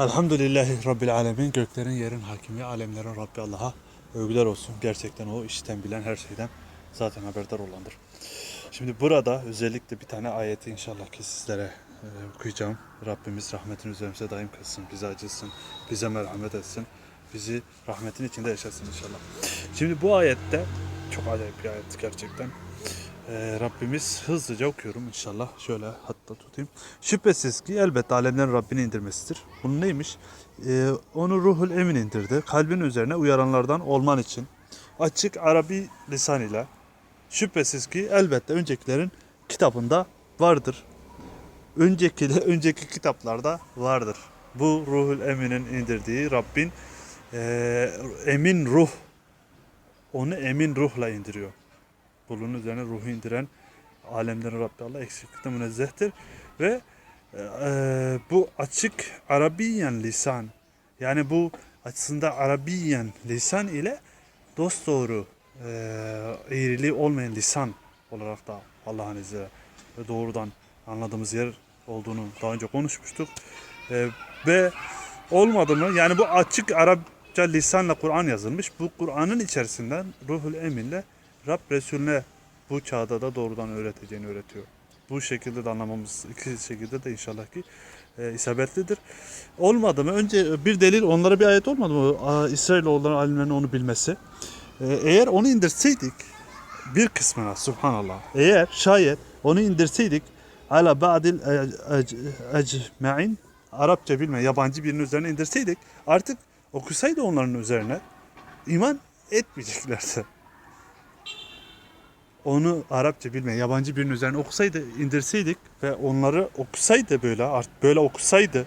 Elhamdülillahi Rabbil Alemin. Göklerin yerin hakimi, alemlerin Rabbi Allah'a övgüler olsun. Gerçekten o işten bilen her şeyden zaten haberdar olandır. Şimdi burada özellikle bir tane ayeti inşallah ki sizlere e, okuyacağım. Rabbimiz rahmetin üzerimize daim kılsın, bize acısın, bize merhamet etsin. Bizi rahmetin içinde yaşasın inşallah. Şimdi bu ayette çok acayip bir ayet gerçekten. Ee, Rabbimiz hızlıca okuyorum inşallah. Şöyle hatta tutayım. Şüphesiz ki elbette alemlerin Rabbini indirmesidir. Bunun neymiş? Ee, onu ruhul emin indirdi. Kalbin üzerine uyaranlardan olman için. Açık Arabi lisan ile. Şüphesiz ki elbette öncekilerin kitabında vardır. Önceki önceki kitaplarda vardır. Bu ruhul eminin indirdiği Rabbin eee, emin ruh onu emin ruhla indiriyor kulunun üzerine ruhu indiren alemlerin Rabbi Allah eksiklikten münezzehtir. Ve e, bu açık Arabiyen lisan yani bu aslında Arabiyen lisan ile dosdoğru e, eğriliği olmayan lisan olarak da Allah'ın izniyle doğrudan anladığımız yer olduğunu daha önce konuşmuştuk. E, ve olmadı mı? Yani bu açık Arapça lisanla Kur'an yazılmış. Bu Kur'an'ın içerisinden Ruhul Emin'le Rab Resulüne bu çağda da doğrudan öğreteceğini öğretiyor. Bu şekilde de anlamamız iki şekilde de inşallah ki e, isabetlidir. Olmadı mı? Önce bir delil onlara bir ayet olmadı mı? İsrailoğulların alimlerinin onu bilmesi. E, eğer onu indirseydik bir kısmına subhanallah. Eğer şayet onu indirseydik ala ba'dil ecma'in Arapça bilme yabancı birinin üzerine indirseydik artık okusaydı onların üzerine iman etmeyeceklerdi onu Arapça bilmeyen yabancı birinin üzerine okusaydı, indirseydik ve onları okusaydı böyle, art böyle okusaydı,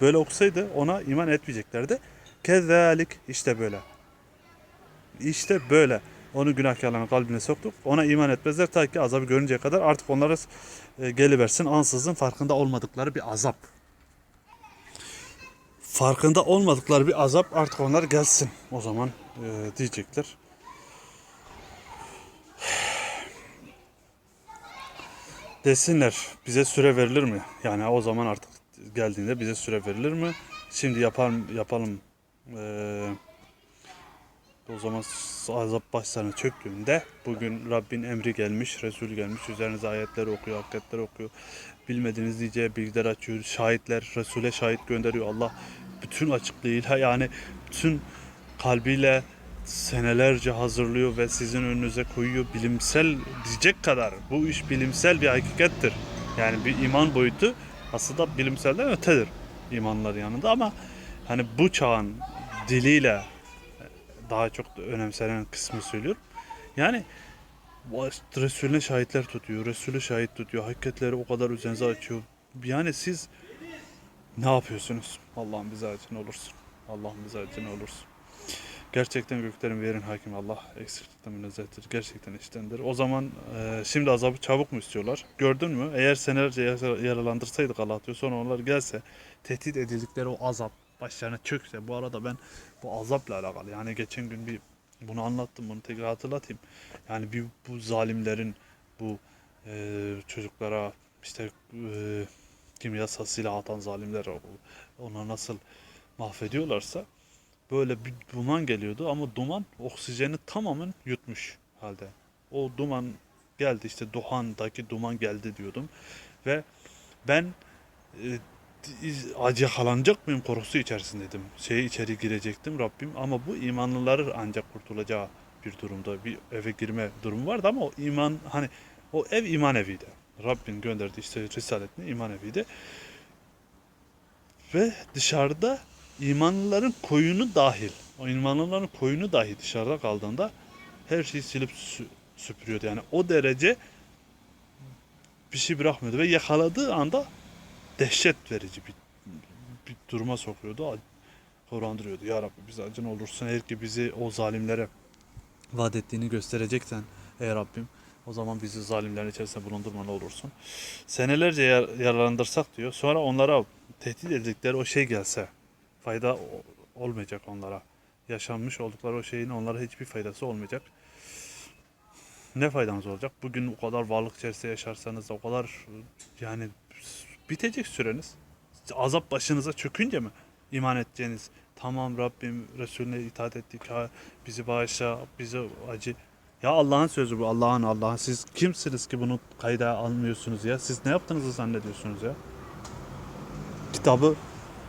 böyle okusaydı ona iman etmeyeceklerdi. Kezalik işte böyle. İşte böyle. Onu günahkarların kalbine soktuk. Ona iman etmezler ta ki azabı görünceye kadar artık onlara e, geliversin ansızın farkında olmadıkları bir azap. Farkında olmadıkları bir azap artık onlar gelsin. O zaman e, diyecekler. Desinler bize süre verilir mi? Yani o zaman artık geldiğinde bize süre verilir mi? Şimdi yapalım yapalım. Ee, o zaman azap başlarına çöktüğünde bugün Rabbin emri gelmiş, Resul gelmiş, üzerinize ayetleri okuyor, hakikatleri okuyor. Bilmediğiniz diyeceği bilgiler açıyor, şahitler, Resul'e şahit gönderiyor. Allah bütün açıklığıyla yani bütün kalbiyle senelerce hazırlıyor ve sizin önünüze koyuyor bilimsel diyecek kadar. Bu iş bilimsel bir hakikattir. Yani bir iman boyutu aslında bilimselden ötedir imanlar yanında ama hani bu çağın diliyle daha çok da önemsenen kısmı söylüyorum. Yani Resulüne şahitler tutuyor, Resulü şahit tutuyor, hakikatleri o kadar üzerinize açıyor. Yani siz ne yapıyorsunuz? Allah'ım bize acın olursun. Allah'ım bize acın olursun. Gerçekten göklerin ve yerin hakim Allah eksiklikten münezzehtir. Gerçekten iştendir. O zaman e, şimdi azabı çabuk mu istiyorlar? Gördün mü? Eğer senelerce yaralandırsaydık Allah diyor sonra onlar gelse tehdit edildikleri o azap başlarına çökse. Bu arada ben bu azapla alakalı yani geçen gün bir bunu anlattım bunu tekrar hatırlatayım. Yani bir bu zalimlerin bu e, çocuklara işte e, kimyasal silah atan zalimler onlar nasıl mahvediyorlarsa böyle bir duman geliyordu ama duman oksijeni tamamen yutmuş halde. O duman geldi işte Duhan'daki duman geldi diyordum ve ben e, acı yakalanacak mıyım korkusu içerisindeydim. Şey içeri girecektim Rabbim ama bu imanlıları ancak kurtulacağı bir durumda bir eve girme durumu vardı ama o iman hani o ev iman eviydi. Rabbin gönderdi işte risaletini iman eviydi. Ve dışarıda imanlıların koyunu dahil, o imanlıların koyunu dahi dışarıda kaldığında her şeyi silip süpürüyordu. Yani o derece bir şey bırakmıyordu ve yakaladığı anda dehşet verici bir, bir duruma sokuyordu. Korandırıyordu. Ya Rabbi bize acın olursun. Eğer ki bizi o zalimlere vaat ettiğini göstereceksen ey Rabbim o zaman bizi zalimlerin içerisinde bulundurma olursun. Senelerce yar yaralandırsak diyor. Sonra onlara tehdit edildikleri o şey gelse fayda olmayacak onlara. Yaşanmış oldukları o şeyin onlara hiçbir faydası olmayacak. Ne faydanız olacak? Bugün o kadar varlık içerisinde yaşarsanız o kadar yani bitecek süreniz. Azap başınıza çökünce mi iman edeceğiniz. Tamam Rabbim Resulüne itaat ettik. Ha, bizi bağışla, bizi acı. Ya Allah'ın sözü bu. Allah'ın Allah'ın. Siz kimsiniz ki bunu kayda almıyorsunuz ya? Siz ne yaptığınızı zannediyorsunuz ya? Kitabı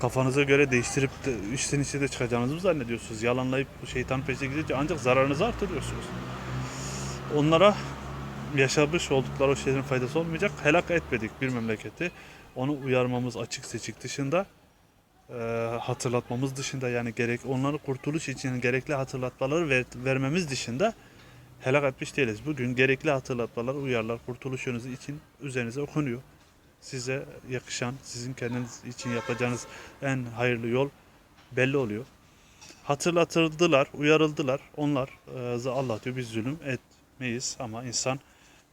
kafanıza göre değiştirip de işten içe de çıkacağınızı mı zannediyorsunuz? Yalanlayıp şeytan peşine gidince ancak zararınızı artırıyorsunuz. Onlara yaşamış oldukları o şeylerin faydası olmayacak. Helak etmedik bir memleketi. Onu uyarmamız açık seçik dışında e, hatırlatmamız dışında yani gerek onları kurtuluş için gerekli hatırlatmaları ver- vermemiz dışında helak etmiş değiliz. Bugün gerekli hatırlatmalar, uyarlar, kurtuluş yönünüz için üzerinize okunuyor. Size yakışan, sizin kendiniz için yapacağınız en hayırlı yol belli oluyor. Hatırlatıldılar, uyarıldılar. Onlar e, Allah diyor biz zulüm etmeyiz ama insan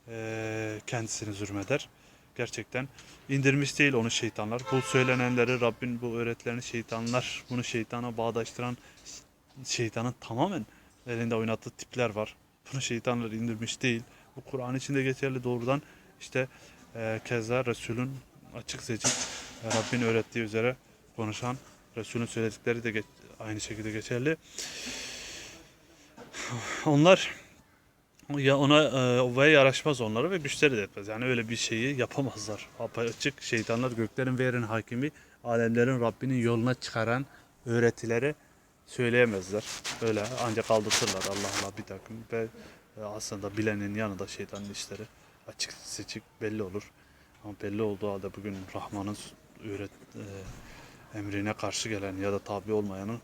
e, kendisini zulmeder. Gerçekten indirmiş değil onu şeytanlar. Bu söylenenleri Rabbin bu öğretilerini şeytanlar bunu şeytana bağdaştıran şeytanın tamamen elinde oynattığı tipler var. Bunu şeytanlar indirmiş değil. Bu Kur'an içinde geçerli doğrudan işte e, keza Resul'ün açık seçik Rabbin öğrettiği üzere konuşan Resul'ün söyledikleri de aynı şekilde geçerli. Onlar ya ona e, ve yaraşmaz onlara ve güçleri de etmez. Yani öyle bir şeyi yapamazlar. Apaçık şeytanlar göklerin ve yerin hakimi, alemlerin Rabbinin yoluna çıkaran öğretileri söyleyemezler. Öyle ancak aldatırlar Allah Allah bir takım ve e, aslında bilenin yanında şeytanın işleri açık seçik belli olur. Ama belli olduğu halde bugün Rahman'ın öğret e, emrine karşı gelen ya da tabi olmayanın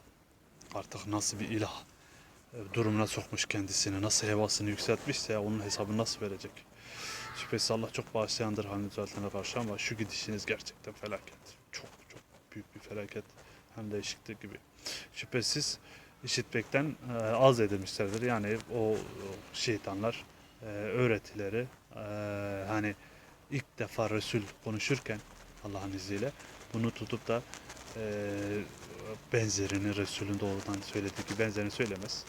artık nasıl bir ilah e, durumuna sokmuş kendisini, nasıl hevasını yükseltmişse onun hesabını nasıl verecek? Şüphesiz Allah çok bağışlayandır halini düzeltene karşı ama şu gidişiniz gerçekten felaket. Çok çok büyük bir felaket. Hem de eşiktir gibi. Şüphesiz işitmekten e, az edilmişlerdir. Yani o, o şeytanlar e, öğretileri e, hani ilk defa Resul konuşurken Allah'ın izniyle bunu tutup da e, benzerini Resul'ün doğrudan söylediği gibi benzerini söylemez.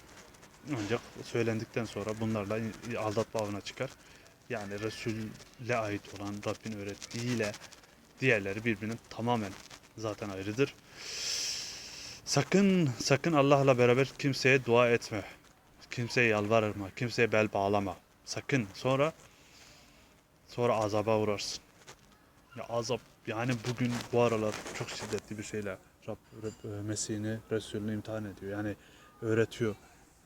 Ancak söylendikten sonra bunlarla aldatma avına çıkar. Yani Resul'e ait olan Rabbin öğrettiğiyle diğerleri birbirinin tamamen zaten ayrıdır. Sakın sakın Allah'la beraber kimseye dua etme. Kimseye yalvarma, kimseye bel bağlama. Sakın. Sonra sonra azaba uğrarsın. Ya azap yani bugün bu aralar çok şiddetli bir şeyle Rab, e, Mesih'ini, Resulünü imtihan ediyor. Yani öğretiyor.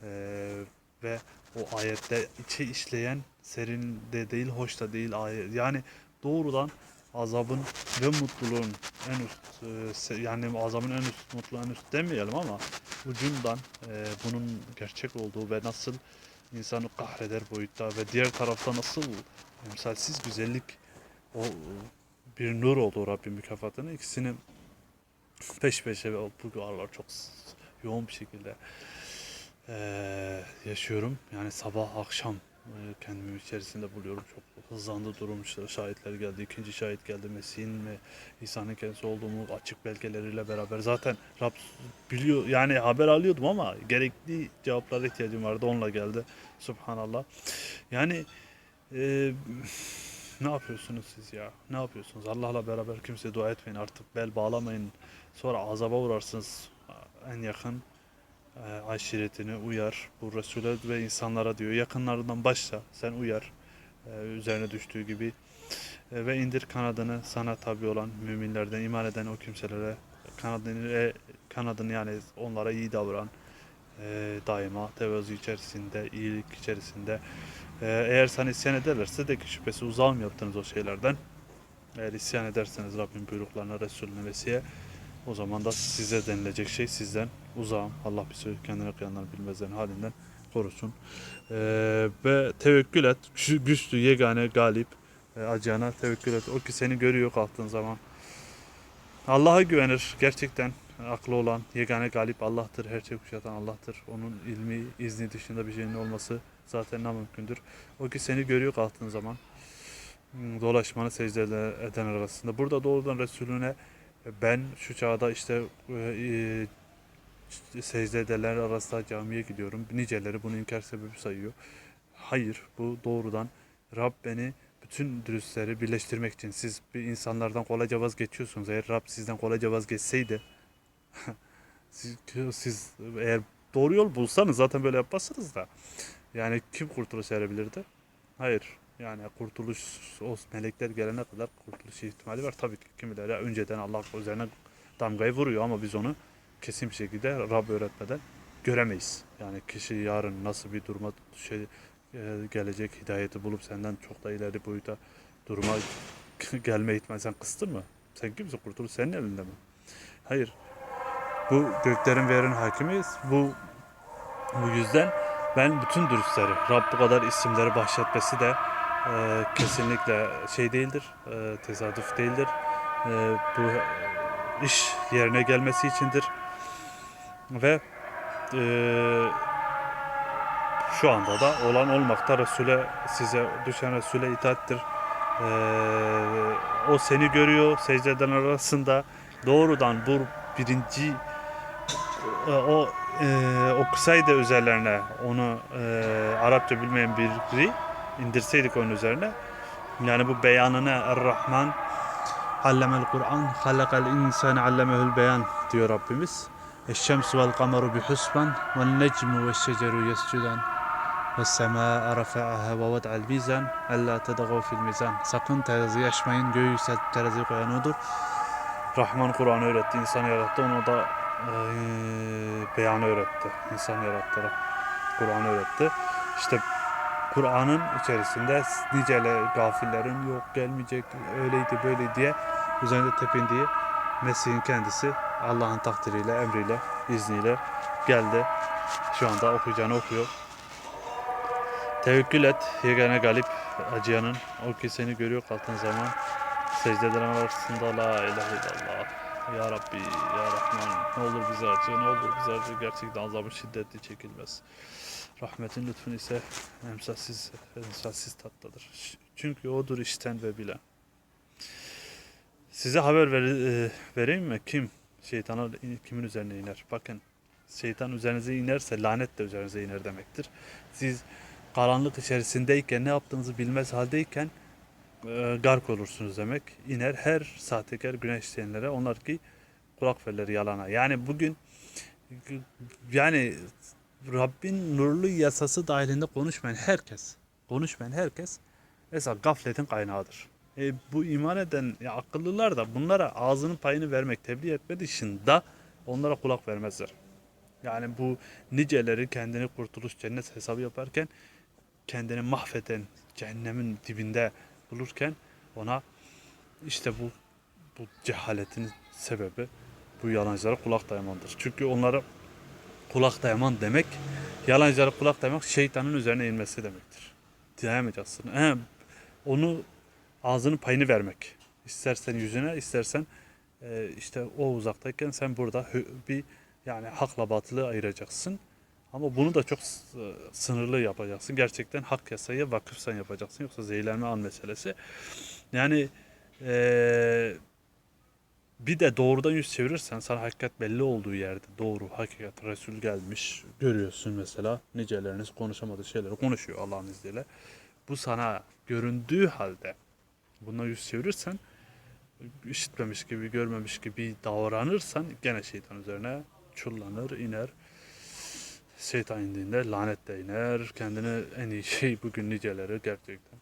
Ee, ve o ayette içi işleyen serin de değil, hoş da değil ayet. Yani doğrudan azabın ve mutluluğun en üst e, yani azabın en üst mutluluğun en üst demeyelim ama ucundan e, bunun gerçek olduğu ve nasıl insanı kahreder boyutta ve diğer tarafta nasıl emsalsiz güzellik o bir nur oldu Rabbim mükafatını ikisini peş peşe ve bu aralar çok yoğun bir şekilde eee, yaşıyorum. Yani sabah akşam kendimi içerisinde buluyorum. Çok hızlandı durum. İşte şahitler geldi. ikinci şahit geldi. Mesih'in ve İsa'nın kendisi olduğumu açık belgeleriyle beraber. Zaten Rab biliyor yani haber alıyordum ama gerekli cevaplara ihtiyacım vardı. Onunla geldi. Subhanallah. Yani eee, ne yapıyorsunuz siz ya? Ne yapıyorsunuz? Allah'la beraber kimseye dua etmeyin. Artık bel bağlamayın. Sonra azaba uğrarsınız. En yakın e, aşiretini uyar. Bu Resul'e ve insanlara diyor. Yakınlarından başla. Sen uyar. E, üzerine düştüğü gibi. E, ve indir kanadını sana tabi olan müminlerden iman eden o kimselere kanadını e, kanadını yani onlara iyi davran. E, daima tevazu içerisinde, iyilik içerisinde. E, eğer sana isyan ederlerse de ki şüphesiz uzağım yaptığınız o şeylerden. Eğer isyan ederseniz Rabbin buyruklarına, Resulüne, Mesih'e o zaman da size denilecek şey sizden uzağım. Allah bizi kendine kıyanlar bilmezlerin halinden korusun. Ee, ve tevekkül et. Güçlü, yegane, galip. E, acıyana tevekkül et. O ki seni görüyor kalktığın zaman. Allah'a güvenir. Gerçekten aklı olan, yegane galip Allah'tır. Her şeyi kuşatan Allah'tır. Onun ilmi, izni dışında bir şeyin olması zaten namümkündür. O ki seni görüyor kalktığın zaman. Hmm, Dolaşmanı secde eden arasında. Burada doğrudan Resulüne ben şu çağda işte e, e, secde edenler arasında camiye gidiyorum. Niceleri bunu inkar sebebi sayıyor. Hayır, bu doğrudan Rab beni bütün dürüstleri birleştirmek için siz bir insanlardan kolayca vazgeçiyorsunuz. Eğer Rab sizden kolayca vazgeçseydi siz, siz eğer doğru yol bulsanız zaten böyle yapmazsınız da. Yani kim kurtuluş erebilirdi? Hayır. Yani kurtuluş o melekler gelene kadar kurtuluş ihtimali var. Tabii ki kimileri önceden Allah üzerine damgayı vuruyor ama biz onu kesin bir şekilde Rab öğretmeden göremeyiz. Yani kişi yarın nasıl bir duruma şey e, gelecek hidayeti bulup senden çok da ileri boyuta duruma gelme ihtimali sen kıstın mı? Sen kimsin kurtuluş senin elinde mi? Hayır. Bu göklerin ve yerin hakimiyiz. Bu bu yüzden ben bütün dürüstleri, Rab bu kadar isimleri bahşetmesi de e, kesinlikle şey değildir, e, tesadüf değildir. E, bu iş yerine gelmesi içindir. Ve e, şu anda da olan olmakta Resul'e size düşen Resul'e itaattir. E, o seni görüyor secdeden arasında doğrudan bu birinci e, o e, okusaydı üzerlerine onu e, Arapça bilmeyen biri indirseydik onun üzerine yani bu beyanını Er-Rahman Allemel Kur'an halakal insane allemehül beyan diyor Rabbimiz. Eşşemsu vel kameru bi husban vel necmu ve şeceru yescudan ve semâ rafa'aha ve ved'al mizan ella tedagav fil mizan. Sakın teraziyi aşmayın. Göğü yükselt teraziyi koyan odur. Rahman Kur'an'ı öğretti, insanı yarattı. Onu da eee beyanı öğretti. İnsan yarattı. Kur'an'ı öğretti. İşte Kur'an'ın içerisinde nicele gafillerin yok gelmeyecek öyleydi böyle diye üzerinde tepindiği Mesih'in kendisi Allah'ın takdiriyle, emriyle, izniyle geldi. Şu anda okuyacağını okuyor. Tevekkül et, yegane galip acıyanın. O ki seni görüyor kalktığın zaman secdelerin arasında la ilahe illallah. Ya Rabbi, Ya Rahman, ne olur bize acı, ne olur bize acı. Gerçekten azabın şiddetli çekilmez. Rahmetin lütfun ise emsalsiz, emsalsiz tatlıdır. Çünkü odur işten ve bilen. Size haber ver, e, vereyim mi? Kim şeytana kimin üzerine iner? Bakın şeytan üzerinize inerse lanet de üzerinize iner demektir. Siz karanlık içerisindeyken ne yaptığınızı bilmez haldeyken e, gark olursunuz demek. İner her sahtekar güneş isteyenlere onlar ki kulak verleri yalana. Yani bugün yani Rabbin nurlu yasası dahilinde konuşmayan herkes, konuşmayan herkes mesela gafletin kaynağıdır. E, bu iman eden ya akıllılar da bunlara ağzının payını vermek, tebliğ etme dışında onlara kulak vermezler. Yani bu niceleri kendini kurtuluş cennet hesabı yaparken kendini mahveden cehennemin dibinde bulurken ona işte bu bu cehaletin sebebi bu yalancılara kulak dayamandır. Çünkü onlara kulak dayaman demek yalancılara kulak dayamak şeytanın üzerine inmesi demektir. Dayamayacaksın. He, onu ağzının payını vermek. İstersen yüzüne, istersen e, işte o uzaktayken sen burada bir yani hakla batılı ayıracaksın. Ama bunu da çok s- sınırlı yapacaksın. Gerçekten hak yasaya vakıfsan yapacaksın. Yoksa zehirlenme an meselesi. Yani e, bir de doğrudan yüz çevirirsen sana hakikat belli olduğu yerde doğru hakikat Resul gelmiş görüyorsun mesela niceleriniz konuşamadığı şeyleri konuşuyor Allah'ın izniyle. Bu sana göründüğü halde buna yüz çevirirsen işitmemiş gibi görmemiş gibi davranırsan gene şeytan üzerine çullanır iner. Şeytan indiğinde lanet de iner. Kendine en iyi şey bugün niceleri gerçekten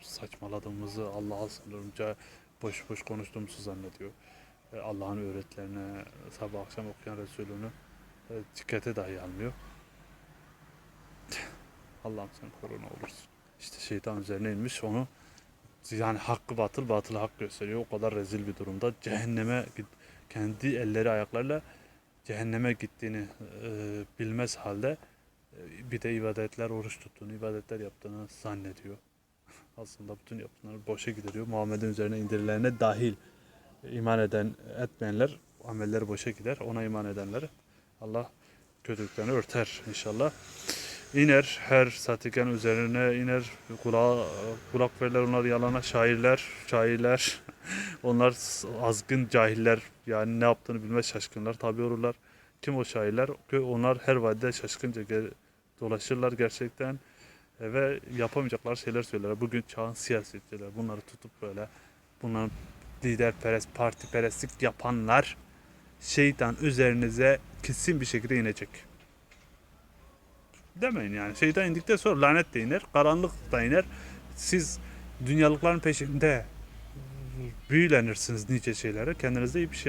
saçmaladığımızı Allah'a sınırımca boş boş konuştuğumuzu zannediyor. E, Allah'ın öğretilerine sabah akşam okuyan Resulünü e, dikkate dahi almıyor. Allah'ım sen koru ne olursun. İşte şeytan üzerine inmiş onu yani hakkı batıl batılı hak gösteriyor. O kadar rezil bir durumda. Cehenneme kendi elleri ayaklarıyla cehenneme gittiğini e, bilmez halde e, bir de ibadetler oruç tuttuğunu, ibadetler yaptığını zannediyor. Aslında bütün yaptıkları boşa gideriyor. Muhammed'in üzerine indirilerine dahil iman eden etmeyenler amelleri boşa gider. Ona iman edenler Allah kötülüklerini örter inşallah. İner her satiken üzerine iner kulağa, kulak verirler onlar yalana şairler şairler onlar azgın cahiller yani ne yaptığını bilmez şaşkınlar tabi olurlar. Kim o şairler? Onlar her vadide şaşkınca dolaşırlar gerçekten ve yapamayacaklar şeyler söylerler. Bugün çağın siyasetçiler bunları tutup böyle bunların liderperest, partiperestlik yapanlar şeytan üzerinize kesin bir şekilde inecek. Demeyin yani. Şeytan indikten sonra lanet de iner, karanlık da iner. Siz dünyalıkların peşinde büyülenirsiniz nice şeylere. Kendinize iyi bir şey